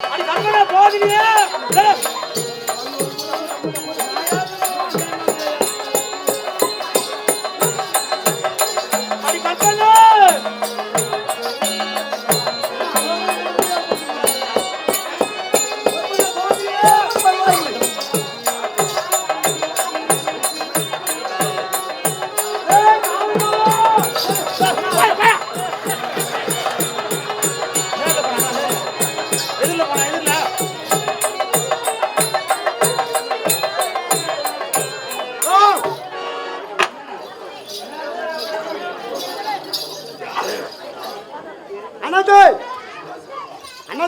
அடி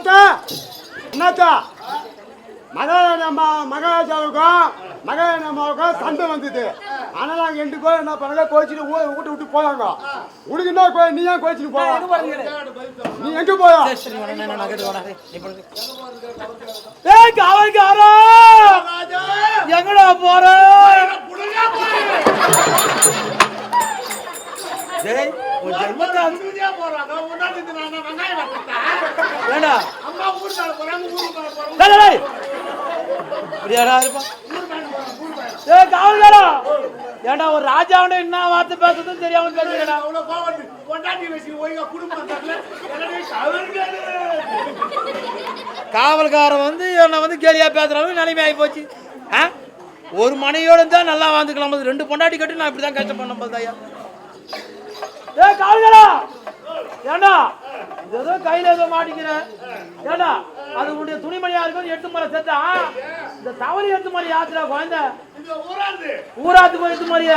அண்ணாத்தா அண்ணாத்தா மகாராஜா மகாராஜாவுக்கும் மகாராஜாவுக்கும் சண்டை வந்தது ஆனால் நாங்கள் ரெண்டு பேரும் என்ன பண்ணாங்க கோச்சிட்டு ஊ விட்டு விட்டு போவாங்க உனக்கு என்ன கோயில் நீ ஏன் கோச்சிட்டு போவா நீ எங்கே போயா ஏய் காவல்காரா எங்கடா போற டேய் ஒரு ஜென்மத்தை ஏண்டா டேய், டேய், டேய். இப்படியாடா இருப்பா? காவல்காரா ஏண்டா ஒரு ராஜாவோட என்ன வார்த்தை பேசுறதுன்னு தெரியாம பேசுறேடா காவல்காரன் வந்து என்னை வந்து கேலியா பேசுற அளவுக்கு நிலைமை ஆகி போச்சு. ஆ? ஒரு மனையோட இருந்தா நல்லா வாழ்ந்துக்கலாம் போது ரெண்டு பொண்டாட்டி கட்டி நான் இப்படி தான் கஷ்டப்பட போது ஐயா ஏ காவல்காரா ஏண்டா ஏதோ கையில ஏதோ மாட்டிக்கிறேன் ஏண்டா? அது உன்னுடைய துணிமணியா இருக்கும் எட்டு முறை சேர்த்தா இந்த தவறி எட்டு முறை யாத்திரா குழந்தை. ஊராத்துக்கு எட்டு முறைய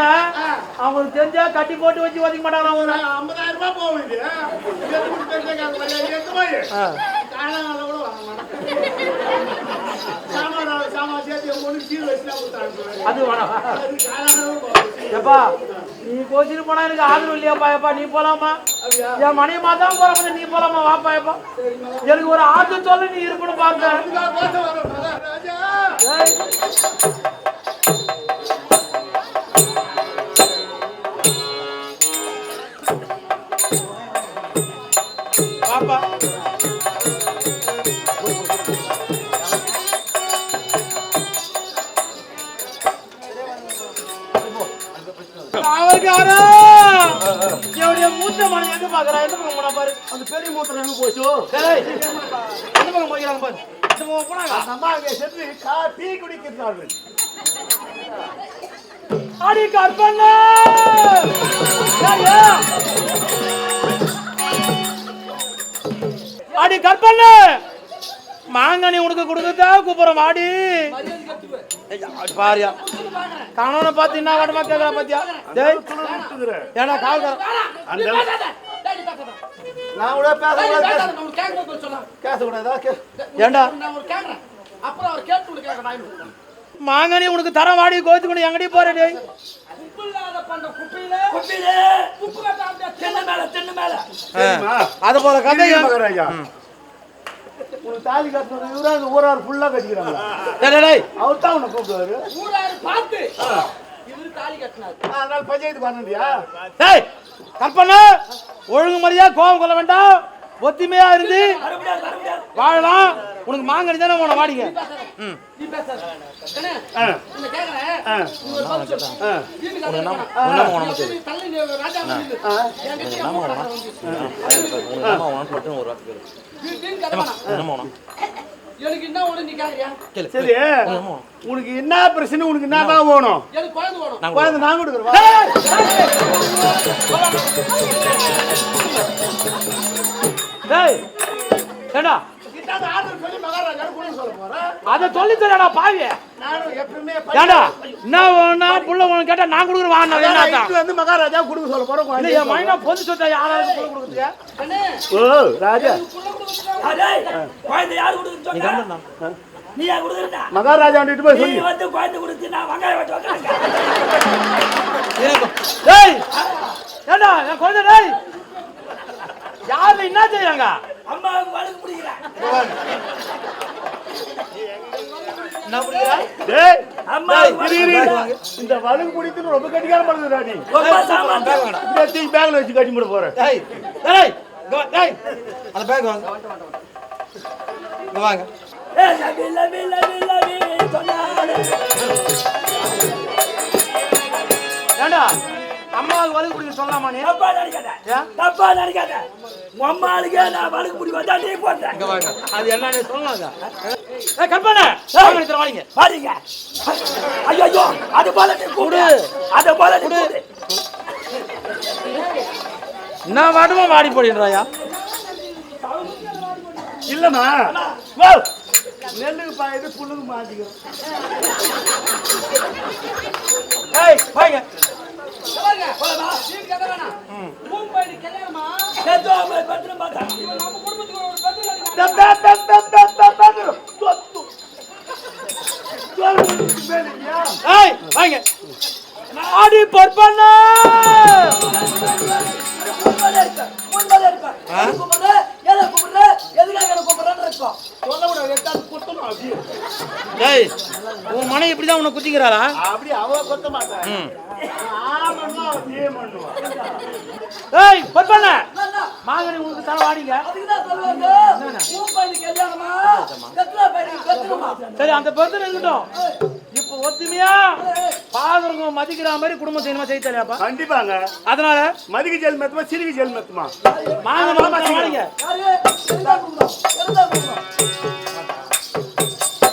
அவங்களுக்கு தெரிஞ்சா கட்டி போட்டு வச்சு ஒதுக்க மாட்டாங்க அவங்க? ஐம்பதாயிரம் ரூபாய் போகுது ஆ. அது வேணாம். எப்பா நீ கோச்சிட்டு போனா எனக்கு ஆதரவு இல்லையாப்பா எப்பா நீ போலாமா? என் மனைவி தான் போற நீ போலாமா வாப்பா எப்பா எனக்கு ஒரு ஆத்து சொல்ல நீ இருக்கணும் பார்த்தேன் ஏய். மூத்த மனை எங்க பாக்குறா? எந்த பக்கம் போனா பாரு? அந்த பெரிய மூத்திரம் எங்க போச்சு? எந்த பக்கம் போய்க்கிறாங்க பாரு? இந்த பக்கம் போனாங்க. அந்த அம்மா அங்கே சென்று கா- டீ குடிக்கிறார்கள். அடி கற்பனை? அடி கற்பனை மாங்கனி உனக்கு கொடுக்கதா ஐயா, அது பாரியா. கணவனை பார்த்து என்ன வாட்டமா கேட்கற பாத்தியா? நான் கூட பேச- பேசக்கூடாதா? ஏண்டா? அப்புறம் அவர் கேட்டு மாங்கனி உனக்கு தரம் வாடி கோத்து கொண்டு எங்கடி போற? அது போல கதை உனக்கு தாலி கட்டணும் இவரா ஊரார் ஃபுல்லா கட்டிக்கிறாங்க டேய், டேய், டேய். அவர் தான் உன்னை கூப்பிடுவாரு. ஊராரு பார்த்து. தாலி கட்டினாரு. அதனால பஞ்சாயத்து பண்ணலையா? டேய் கற்பனை ஒழுங்கு கோபம் கொள்ள வேண்டாம். ஒத்துமையா இருந்து வாழலாம். உனக்கு மாங்கனி தானே உன வாடிங்க. உனக்கு எனக்கு என்ன ஒண்ணு நீ கேக்குறியா சரி உனக்கு என்ன பிரச்சனை உனக்கு என்ன தான் வேணும்? எனக்கு குழந்தை வேணும். குழந்தை நான் கொடுக்குறேன். டேய் ஏண்டா இட்டாத ஆர்டர் சொல்லி மகாராஜா கூட சொல்ல போறேன் அத சொல்லி தரடா பாவி என்ன வேணா புள்ள உனக்கு கேட்டா நான் கொடுக்குறேன் வாண்ணா என்னடா இட்லி வந்து மகாராஜா கொடுக்க சொல்ல போறேன் இல்ல என் மைனா பொந்து சொத்தா யாராவது புள்ள கொடுக்குறியா கண்ணே ஓ ராஜா. கொடுக்குறா குழந்தை யாரு கொடுக்குன்னு நீ சொன்னா? யார் கொடுக்குறா மகாராஜா வந்துட்டு போய் நீ சொல்லி வந்து குழந்தை கொடுத்து நான் வெங்காயம் வெட்ட வைக்கிறேன். டேய் ஏண்டா என் குழந்தை டேய். யாரு என்ன செய்றாங்க? அம்மாவுக்கு வழுக்கு பிடிக்கிறேன். இந்த வலுக்கு பிடித்துன்னு ரொம்ப கட்டிக்கார பண்ணுறா நீ பேக்ல வச்சு கட்டி முட போறேன். டேய் டேய் இங்க வா, டேய். அந்த பேக் வாங்க. வாங்க. ஏண்டா? அம்மாவுக்கு வலு பிடிக்க சொல்லலாமா நீ? தப்பா நினைக்காத. ஏன்? தப்பா நினைக்காத. உன் அம்மாளுக்கே நான் வழுக்கு பிடி வந்தா நீ போட்ட இங்க வாங்க. அது என்னன்னு சொல்லலாங்க ஏ கற்பனை. வாங்க பாருங்க ஐயோ ஐயோ அது போல நீ கூடு. அது போல நீ கூடு. என்ன வாடுமா வாடி போடின்றாயா இல்லம்மா. வா. நெல்லுக்கு பாயுது புல்லுக்கு மாட்டிக்கிறோம் ஏய் வாங்க. போலமா? நீ கதை வேணாம். குத்தணும் அப்படியே. ஏய் உன் மனை இப்படிதான் உன்னை குத்திக்கிறாளா? அப்படியே அவ கொத்த மாட்டான். ஏய் என்னன்னா, மாங்கனி உனக்கு தலை வாடிங்க. சரி அந்த பொறுத்து இருக்கட்டும். இப்போ ஒத்துமையா? பாக்குறவங்க மதிக்கிற மாதிரி குடும்பம் செய்யணுமா செய்ய தெரியாப்பா கண்டிப்பாங்க. அதனால? மதிக்கு ஜெல் மெத்துமா சிறுவி ஜெல் மெத்துமா? மாங்கனி வாடிங்க யாரு?